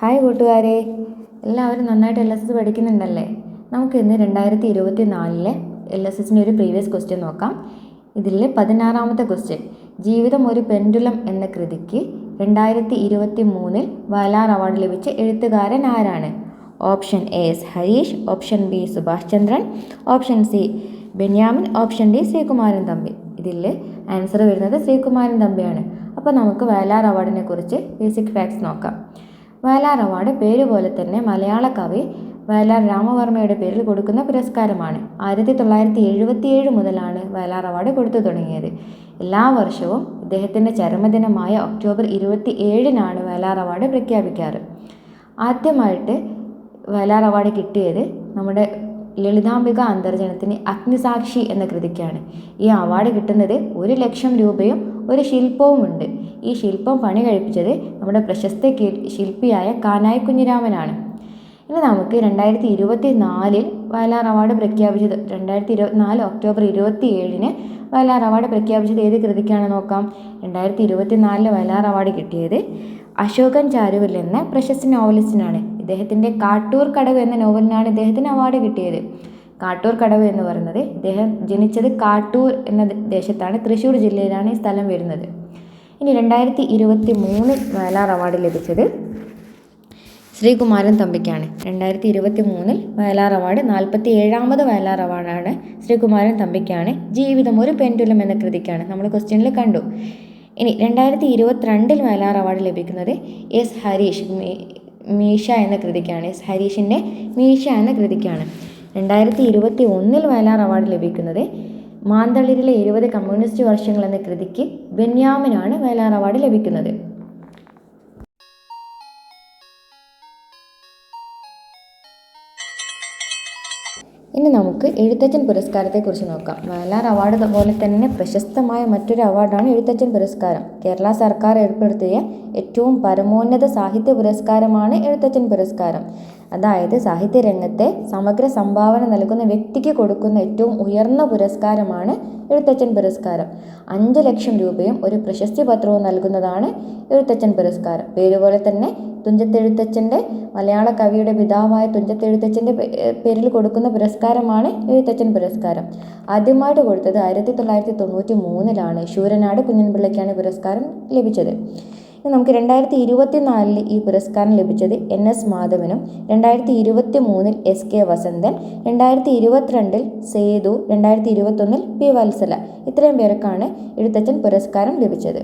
Hi കൂട്ടുകാരെ. എല്ലാവരും നന്നായിട്ട് എൽ എസ് എസ് പഠിക്കുന്നുണ്ടല്ലേ? നമുക്ക് ഇന്ന് രണ്ടായിരത്തി ഇരുപത്തി നാലിലെ എൽ എസ് എസിന്റെ ഒരു പ്രീവിയസ് ക്വസ്റ്റ്യൻ നോക്കാം. ഇതിൽ പതിനാറാമത്തെ ക്വസ്റ്റ്യൻ ജീവിതം ഒരു പെൻഡുലം എന്ന കൃതിക്ക് രണ്ടായിരത്തി ഇരുപത്തി മൂന്നിൽ വയലാർ അവാർഡ് ലഭിച്ച എഴുത്തുകാരൻ ആരാണ്? Option A S Harish option B Subhash Chandran option C Benyamin option D Sreekumaran Thampi. ഇതിൽ ആൻസർ വരുന്നത് ശ്രീകുമാരൻ തമ്പിയാണ്. അപ്പോൾ നമുക്ക് വയലാർ അവാർഡിനെ കുറിച്ച് ബേസിക് ഫാക്ട്സ് നോക്കാം. വയലാർ അവാർഡ് പേര് പോലെ തന്നെ മലയാള കവി വയലാർ രാമവർമ്മയുടെ പേരിൽ കൊടുക്കുന്ന പുരസ്കാരമാണ്. ആയിരത്തി തൊള്ളായിരത്തി എഴുപത്തിയേഴ് മുതലാണ് വയലാർ അവാർഡ് കൊടുത്തു തുടങ്ങിയത്. എല്ലാ വർഷവും ഇദ്ദേഹത്തിന്റെ ചരമദിനമായ ഒക്ടോബർ ഇരുപത്തി ഏഴിനാണ് വയലാർ അവാർഡ് പ്രഖ്യാപിക്കാറ്. ആദ്യമായിട്ട് വയലാർ അവാർഡ് കിട്ടിയത് നമ്മുടെ ലളിതാംബിക അന്തർജനത്തിന് അഗ്നിസാക്ഷി എന്ന കൃതിക്കാണ്. ഈ അവാർഡ് കിട്ടുന്നത് ഒരു ലക്ഷം രൂപയും ഒരു ശില്പവുമുണ്ട്. ഈ ശില്പം പണി കഴിപ്പിച്ചത് നമ്മുടെ പ്രശസ്ത ശില്പിയായ കാനായി കുഞ്ഞിരാമനാണ്. ഇനി നമുക്ക് രണ്ടായിരത്തി ഇരുപത്തി നാലിൽ വയലാർ അവാർഡ് പ്രഖ്യാപിച്ചത് രണ്ടായിരത്തി ഇരുപത്തിനാല് ഒക്ടോബർ ഇരുപത്തി ഏഴിന് വയലാർ അവാർഡ് പ്രഖ്യാപിച്ചത് ഏത് കൃതിക്കാണ് നോക്കാം? രണ്ടായിരത്തി ഇരുപത്തി നാലിൽ വയലാർ അവാർഡ് കിട്ടിയത് അശോകൻ ചാരുവിൽ എന്ന പ്രശസ്ത നോവലിസ്റ്റിനാണ്. ഇദ്ദേഹത്തിന്റെ കാട്ടൂർ കടവ് എന്ന നോവലിനാണ് ഇദ്ദേഹത്തിന് അവാർഡ് കിട്ടിയത്. കാട്ടൂർ കടവ് എന്ന് പറയുന്നത് ഇദ്ദേഹം ജനിച്ചത് കാട്ടൂർ എന്ന ദേശത്താണ് തൃശ്ശൂർ ജില്ലയിലാണ് ഈ സ്ഥലം വരുന്നത്. ഇനി രണ്ടായിരത്തി ഇരുപത്തി മൂന്നിൽ വയലാർ അവാർഡ് ലഭിച്ചത് ശ്രീകുമാരൻ തമ്പിക്കാണ്. രണ്ടായിരത്തി ഇരുപത്തി മൂന്നിൽ വയലാർ അവാർഡ് നാൽപ്പത്തി ഏഴാമത് വയലാർ അവാർഡാണ് ശ്രീകുമാരൻ തമ്പിക്കാണ്. ജീവിതം ഒരു പെൻഡുലം എന്ന കൃതിക്കാണ്. നമ്മൾ ക്വസ്റ്റ്യനിൽ കണ്ടു. ഇനി രണ്ടായിരത്തി ഇരുപത്തിരണ്ടിൽ വയലാർ അവാർഡ് ലഭിക്കുന്നത് എസ് ഹരീഷ് മീഷ എന്ന കൃതിക്കാണ്. എസ് ഹരീഷിന്റെ മീഷ എന്ന കൃതിക്കാണ്. രണ്ടായിരത്തി ഇരുപത്തി ഒന്നിൽ വയലാർ അവാർഡ് ലഭിക്കുന്നത് മാന്തളിരിലെ ഇരുപത് കമ്മ്യൂണിസ്റ്റ് വർഷങ്ങൾ എന്ന കൃതിക്ക് ബെന്യാമിനാണ് വയലാർ അവാർഡ് ലഭിക്കുന്നത്. ഇനി നമുക്ക് എഴുത്തച്ഛൻ പുരസ്കാരത്തെക്കുറിച്ച് നോക്കാം. വയലാർ അവാർഡ് പോലെ തന്നെ പ്രശസ്തമായ മറ്റൊരു അവാർഡാണ് എഴുത്തച്ഛൻ പുരസ്കാരം. കേരള സർക്കാർ ഏർപ്പെടുത്തിയ ഏറ്റവും പരമോന്നത സാഹിത്യ പുരസ്കാരമാണ് എഴുത്തച്ഛൻ പുരസ്കാരം. അതായത് സാഹിത്യ രംഗത്തെ സമഗ്ര സംഭാവന നൽകുന്ന വ്യക്തിക്ക് കൊടുക്കുന്ന ഏറ്റവും ഉയർന്ന പുരസ്കാരമാണ് എഴുത്തച്ഛൻ പുരസ്കാരം. അഞ്ച് ലക്ഷം രൂപയും ഒരു പ്രശസ്തി പത്രവും നൽകുന്നതാണ് എഴുത്തച്ഛൻ പുരസ്കാരം. പേരുപോലെ തന്നെ തുഞ്ചത്തെഴുത്തച്ഛന്റെ മലയാള കവിയുടെ പിതാവായ തുഞ്ചത്തെഴുത്തച്ഛന്റെ പേരിൽ കൊടുക്കുന്ന പുരസ്കാരമാണ് എഴുത്തച്ഛൻ പുരസ്കാരം. ആദ്യമായിട്ട് കൊടുത്തത് ആയിരത്തി തൊള്ളായിരത്തി തൊണ്ണൂറ്റി മൂന്നിലാണ് ശൂരനാട് കുഞ്ഞൻപിള്ളയ്ക്കാണ് പുരസ്കാരം ലഭിച്ചത്. നമുക്ക് രണ്ടായിരത്തി ഇരുപത്തി നാലിൽ ഈ പുരസ്കാരം ലഭിച്ചത് എൻ എസ് മാധവനും രണ്ടായിരത്തി ഇരുപത്തി മൂന്നിൽ എസ് കെ വസന്തൻ രണ്ടായിരത്തി ഇരുപത്തിരണ്ടിൽ സേതു രണ്ടായിരത്തി ഇരുപത്തൊന്നിൽ പി വത്സല. ഇത്രയും പേർക്കാണ് എഴുത്തച്ഛൻ പുരസ്കാരം ലഭിച്ചത്.